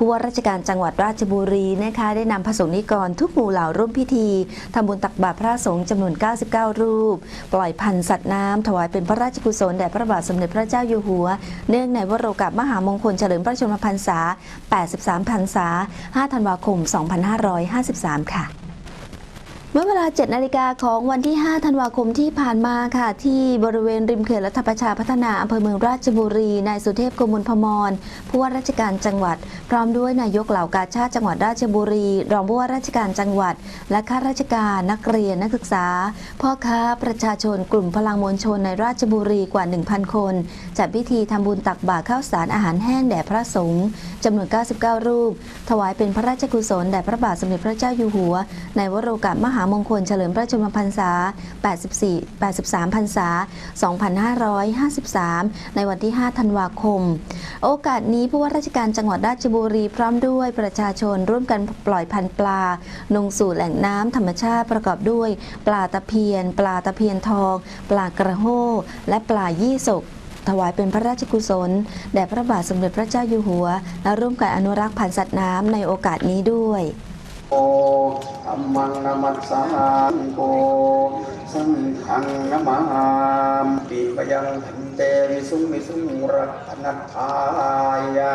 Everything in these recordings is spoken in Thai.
ผู้ว่าราชการจังหวัดราชบุรีนะคะได้นำพระสงฆ์นิกรทุกหมู่เหล่าร่วมพิธีทำบุญตักบาตรพระสงฆ์จำนวน 99 รูป ปล่อยพันธุ์สัตว์น้ำถวายเป็นพระราชกุศลแด่พระบาทสมเด็จพระเจ้าอยู่หัว เนื่องในวโรกาสมหามงคลเฉลิมพระชนมพรรษา 83 พรรษา 5 ธันวาคม 2553 ค่ะ มื่อเวลา 7 นาฬิกาของวันที่ 5 ธันวาคมที่ผ่านมาค่ะ ที่บริเวณริมเขื่อนรัฐประชาพัฒนาอำเภอเมืองราชบุรี นายสุเทพโกมลพมรผู้ว่าราชการจังหวัด พร้อมด้วยนายกเหล่ากาชาติจังหวัดราชบุรี รองผู้ว่าราชการจังหวัด และข้าราชการนักเรียนนักศึกษา พ่อค้าประชาชนกลุ่มพลังมวลชนในราชบุรีกว่า 1,000 คนจัดพิธีทำบุญตักบาตรข้าวสารอาหารแห้งแด่พระสงฆ์จำนวน 99 รูป ถวายเป็นพระราชกุศลแด่พระบาทสมเด็จพระเจ้าอยู่หัว ในวโรกาสมหามงคลเฉลิมพระชนมพรรษา 84 83พรรษา 2553 ในวันที่ 5 ธันวาคม โอกาสนี้ผู้ว่าราชการจังหวัดราชบุรีพร้อมด้วยประชาชนร่วมกันปล่อยพันธุ์ปลา ลงสู่แหล่งน้ำธรรมชาติประกอบด้วย ปลาตะเพียน ปลาตะเพียนทอง ปลากระโห้และปลายี่สกถวายเป็นพระราชกุศลแด่พระบาทสมเด็จพระเจ้าอยู่หัว และร่วมกันอนุรักษ์พันธุ์สัตว์น้ำในโอกาสนี้ด้วยโอธ รรมังนามัสสามโกสังฆังนามามิปีกยังพันเตวิสุมิสุงรัตนัทายะ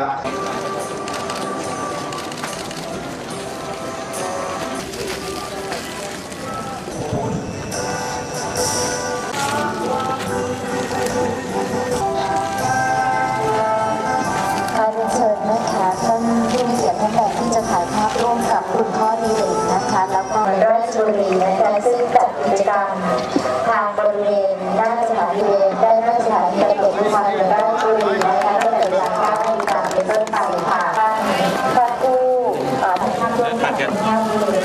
ทางบริเวณด้านสถานีได้หน้สถานีตำรวจภูธรหรืองรา